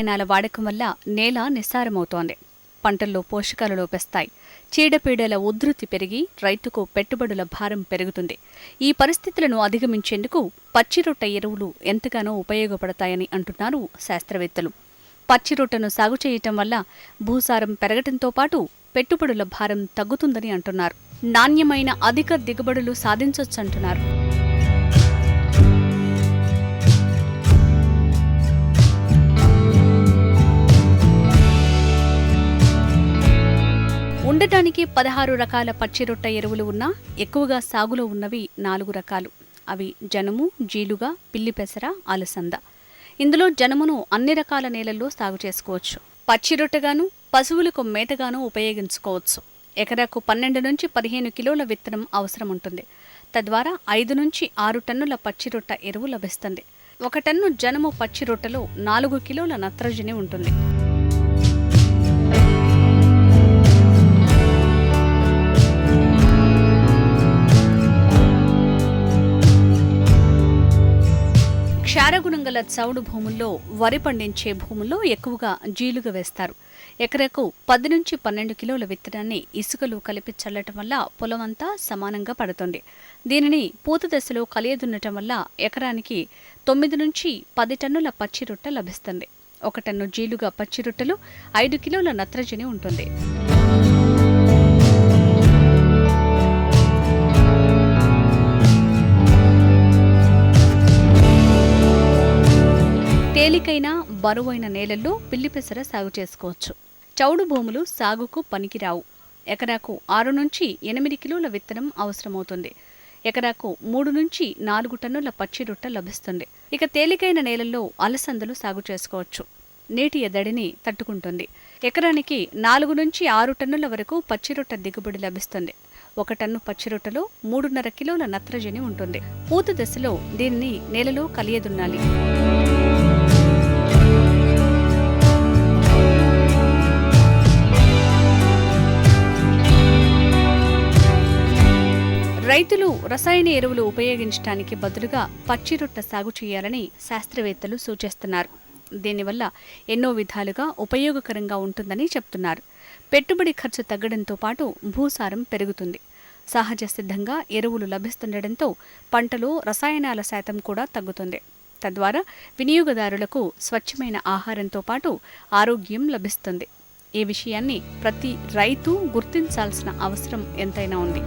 రసాయనాల వాడకం వల్ల నేల నిస్సారమవుతోంది. పంటల్లో పోషకాలు లోపిస్తాయి. చీడపీడల ఉధృతి పెరిగి రైతుకు పెట్టుబడుల భారం పెరుగుతుంది. ఈ పరిస్థితులను అధిగమించేందుకు పచ్చిరొట్ట ఎరువులు ఎంతగానో ఉపయోగపడతాయని అంటున్నారు శాస్త్రవేత్తలు. పచ్చిరొట్టను సాగు చేయటం వల్ల భూసారం పెరగటంతో పాటు పెట్టుబడుల భారం తగ్గుతుందని అంటున్నారు. నాణ్యమైన అధిక దిగుబడులు సాధించొచ్చంటున్నారు. ఉండటానికి పదహారు రకాల పచ్చిరొట్ట ఎరువులు ఉన్నా ఎక్కువగా సాగులో ఉన్నవి నాలుగు రకాలు. అవి జనుము జీలుగ పిల్లి పెసర అలసంద. ఇందులో జనుమును అన్ని రకాల నేలల్లో సాగు చేసుకోవచ్చు. పచ్చిరొట్టగాను పశువులకు మేతగాను ఉపయోగించుకోవచ్చు. ఎకరాకు పన్నెండు నుంచి పదిహేను కిలోల విత్తనం అవసరం ఉంటుంది. తద్వారా ఐదు నుంచి ఆరు టన్నుల పచ్చిరొట్ట ఎరువు లభిస్తుంది. ఒక టన్ను జనుము పచ్చిరొట్టలో నాలుగు కిలోల నత్రజని ఉంటుంది. క్షారగుణం గల చౌడు భూముల్లో వరి పండించే భూముల్లో ఎక్కువగా జీలుగా వేస్తారు. ఎకరకు పది నుంచి పన్నెండు కిలోల విత్తనాన్ని ఇసుకలు కలిపి చల్లటం వల్ల పొలమంతా సమానంగా పడుతుంది. దీనిని పూత దశలో కలియదున్నటం వల్ల ఎకరానికి తొమ్మిది నుంచి పది టన్నుల పచ్చి రొట్ట లభిస్తుంది. ఒక టన్ను జీలుగా పచ్చి రొట్టెలు ఐదు కిలోల నత్రజని ఉంటుంది. తేలికైన బరువైన నేలల్లో పిల్లిపెసర సాగు చేసుకోవచ్చు. చౌడు భూములు సాగుకు పనికిరావు. ఎకరాకు ఆరు నుంచి ఎనిమిది కిలోల విత్తనం అవసరమవుతుంది. ఎకరాకు మూడు నుంచి నాలుగు టన్నుల పచ్చి రొట్ట లభిస్తుంది. ఇక తేలికైన నేలల్లో అలసందలు సాగు చేసుకోవచ్చు. నీటి ఎద్దడిని తట్టుకుంటుంది. ఎకరానికి నాలుగు నుంచి ఆరు టన్నుల వరకు పచ్చిరొట్ట దిగుబడి లభిస్తుంది. ఒక టన్ను పచ్చిరొట్టలో మూడున్నర కిలోల నత్రజని ఉంటుంది. పూత దశలో దీనిని నేలలో కలియదున్నాలి. రైతులు రసాయన ఎరువులు ఉపయోగించడానికి బదులుగా పచ్చిరొట్ట సాగు చేయాలని శాస్త్రవేత్తలు సూచిస్తున్నారు. దీనివల్ల ఎన్నో విధాలుగా ఉపయోగకరంగా ఉంటుందని చెప్తున్నారు. పెట్టుబడి ఖర్చు తగ్గడంతో పాటు భూసారం పెరుగుతుంది. సహజ సిద్ధంగా ఎరువులు లభిస్తుండటంతో పంటలో రసాయనాల శాతం కూడా తగ్గుతుంది. తద్వారా వినియోగదారులకు స్వచ్ఛమైన ఆహారంతో పాటు ఆరోగ్యం లభిస్తుంది. ఈ విషయాన్ని ప్రతి రైతు గుర్తించాల్సిన అవసరం ఎంతైనా ఉంది.